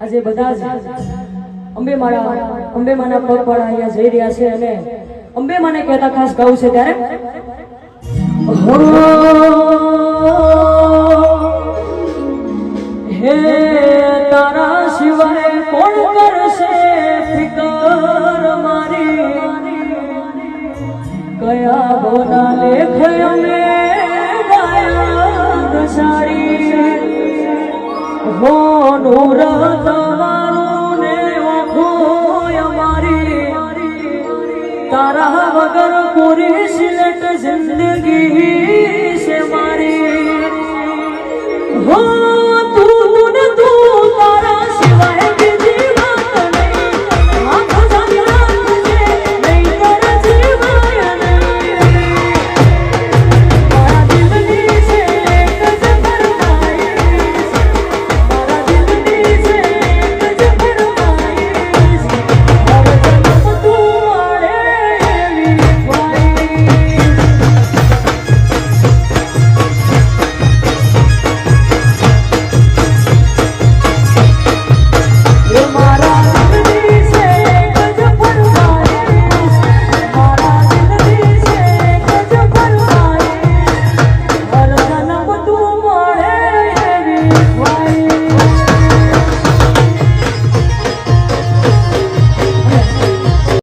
આજે બધા અંબે માળા અંબે માના પગપાળા અહીંયા જઈ રહ્યા છે અને અંબે માને કહેતા ખાસ ગાવું છે ત્યારે, હે તારા સિવાય કોણ કરશે ફિકર મારી? કયા બોના લેખ અમે ગાયા દશાડી તારા વગર પૂરી સિલટ જિંદગી.